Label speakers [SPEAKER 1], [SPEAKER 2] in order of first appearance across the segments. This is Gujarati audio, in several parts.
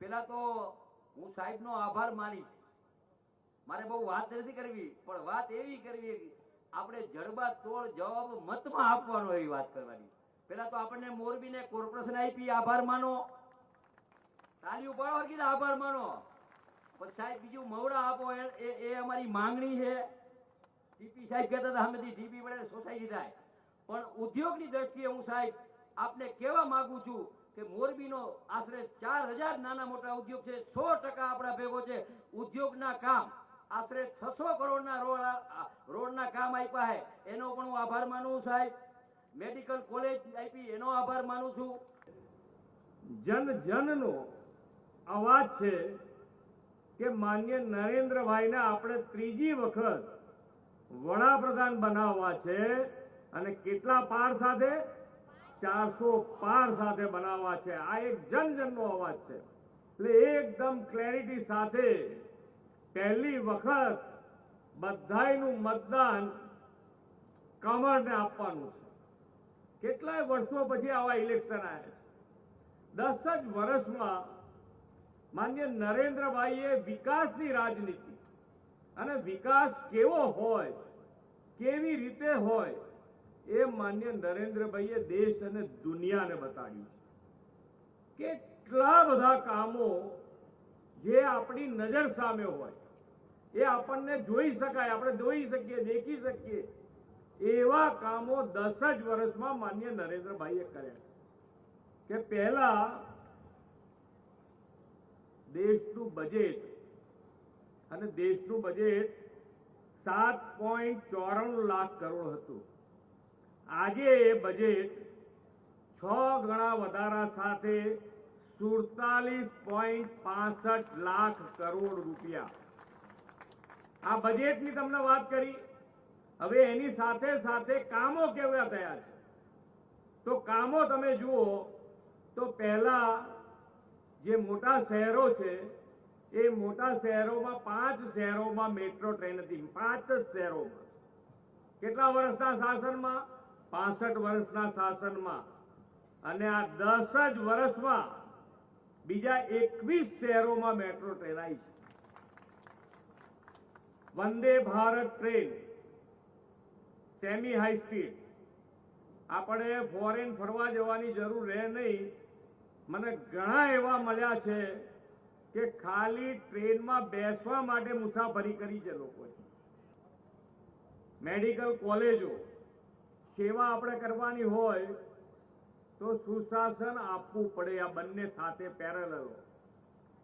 [SPEAKER 1] પેલા તો હું સાહેબનો આભાર માનીશ. મારે બહુ વાત નથી કરવી, પણ વાત એવી કરવી આપણે જડબા તોડ જવાબ મતમાં આપવાનો એવી વાત કરવાની. પેલા તો આપણને મોરબીને કોર્પોરેશન આપી, આભાર માનો. તારી ઉપર કીધા આભાર માનો. પણ સાહેબ, બીજું મવડા આપો, એ અમારી માંગણી છે. ડીપી સાહેબ કહેતા હતા સામેથી ડીપી વડે સોસાયટી થાય. પણ ઉદ્યોગની દ્રષ્ટિએ હું સાહેબ આપને કહેવા માંગુ છું કે મોરબીનો આશરે ચાર હજાર નાના મોટા ઉદ્યોગ છે, સો ટકા આપણા ભેગો છે. ઉદ્યોગના કામ આશરે છસો કરોડના રોડ રોડના કામ આપ્યા છે. એનો પણ હું આભાર માનું સાહેબ. મેડિકલ કોલેજ આપી એનો આભાર માનું છું.
[SPEAKER 2] જન જનનો અવાજ છે કે માન્ય નરેન્દ્રભાઈને આપણે ત્રીજી વખત વડાપ્રધાન બનાવવા છે અને કેટલા પાર સાથે ચારસો પાર સાથે બનાવવા છે. આ એક જન જનનો અવાજ છે. એટલે એકદમ ક્લેરિટી સાથે પહેલી વખત બધાયનું મતદાન કમળને આપવાનું છે. કેટલાય વર્ષો પછી આવા ઇલેક્શન આવ્યા છે. દસ જ વર્ષમાં માન્ય નરેન્દ્રભાઈએ વિકાસની રાજનીતિ અને વિકાસ કેવો હોય, કેવી રીતે હોય એ માન્ય નરેન્દ્રભાઈએ દેશ અને દુનિયાને બતાડ્યું છે. કેટલા બધા કામો જે આપણી નજર સામે હોય, એ આપણને જોઈ શકાય, આપણે જોઈ શકીએ, દેખી શકીએ, એવા કામો દસ જ વર્ષમાં માન્ય નરેન્દ્રભાઈએ કર્યા કે પહેલા દેશનું બજેટ અને દેશનું બજેટ સાત પોઈન્ટ ચોરાણું લાખ કરોડ હતું. આજે એ બજેટ છ ગણા વધારા સાથે સુડતાલીસ પોઈન્ટ પાસઠ લાખ કરોડ રૂપિયા. આ બજેટની તમને વાત કરી. હવે એની સાથે સાથે કામો કેવા થયા છે? તો કામો તમે જુઓ, તો પહેલા જે મોટા શહેરો છે, એ મોટા શહેરોમાં પાંચ શહેરોમાં મેટ્રો ટ્રેન હતી. પાંચ જ શહેરોમાં. કેટલા વર્ષના શાસનમાં? પાસઠ વર્ષના શાસનમાં અને આ દસ જ વર્ષમાં બીજા એકવીસ શહેરોમાં મેટ્રો ટ્રેન આવી છે. Vande Bharat train, semi high speed. આપણે ફોરેન ફરવા જવાની જરૂર રહે નહીં. મને ઘણા એવા મળ્યા છે કે ખાલી ટ્રેનમાં બેસવા માટે મુસાફરી કરી છે લોકોએ મેડિકલ કોલેજો સેવા આપણે કરવાની હોય તો સુશાસન આપવું પડે, આ બંને સાથે પેરેલલો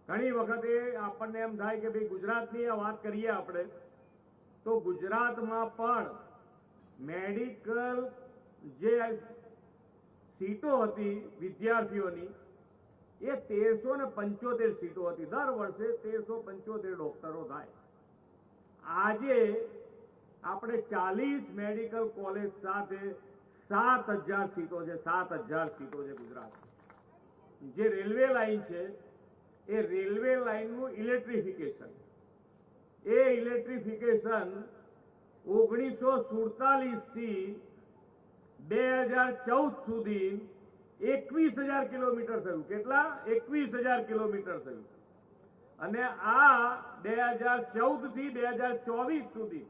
[SPEAKER 2] ઘણી વખતે આપણને એમ થાય કે ભાઈ ગુજરાતની વાત કરીએ આપણે, તો ગુજરાતમાં પણ મેડિકલ જે સીટો હતી વિદ્યાર્થીઓની, એ તેરસો ને પંચોતેર સીટો હતી. દર વર્ષે તેરસો પંચોતેર ડોક્ટરો થાય. આજે આપણે ચાલીસ મેડિકલ કોલેજ સાથે સાત હજાર સીટો છે, સાત હજાર સીટો છે ગુજરાત. જે રેલવે લાઈન છે, એ રેલવે લાઈનનું ઇલેક્ટ્રિફિકેશન. એ ઇલેક્ટ્રિફિકેશન ઓગણીસો સુડતાલીસથી બે હજાર ચૌદ સુધી એકવીસ હજાર કિલોમીટર થયું. કેટલા? એકવીસ હજાર કિલોમીટર થયું. અને આ બે હજાર ચૌદથી બે હજાર ચોવીસ સુધી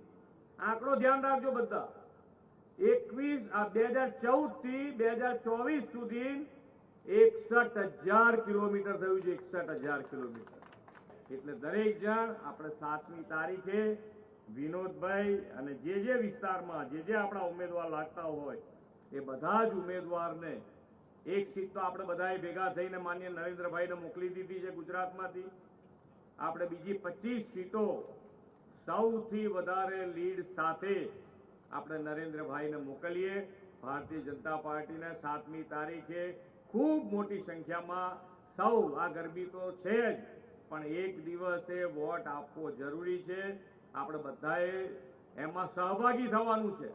[SPEAKER 2] આંકડો ધ્યાન રાખજો બધા. એકવીસ બે હજાર ચૌદથી બે હજાર ચોવીસ સુધી એકસઠ હજાર કિલોમીટર થયું છે, એકસઠ હજાર કિલોમીટર. એટલે દરેક જણ, આપણે સાતમી તારીખે વિનોદભાઈ અને જે જે વિસ્તારમાં, જે જે આપણા ઉમેદવાર લાગતા હોય, એ બધા જ ઉમેદવારને એક સીટ તો આપણે બધાએ ભેગા થઈને માન્ય નરેન્દ્રભાઈને મોકલી દીધી છે ગુજરાતમાંથી. આપણે બીજી પચીસ સીટો સૌથી વધારે લીડ સાથે આપણે નરેન્દ્રભાઈને મોકલીએ. ભારતીય જનતા પાર્ટીને સાતમી તારીખે ખૂબ મોટી સંખ્યામાં સૌ, આ ગરબી તો છે જ, પણ એક દિવસે વોટ આપવો જરૂરી છે. આપણે બધાએ એમાં સહભાગી થવાનું છે.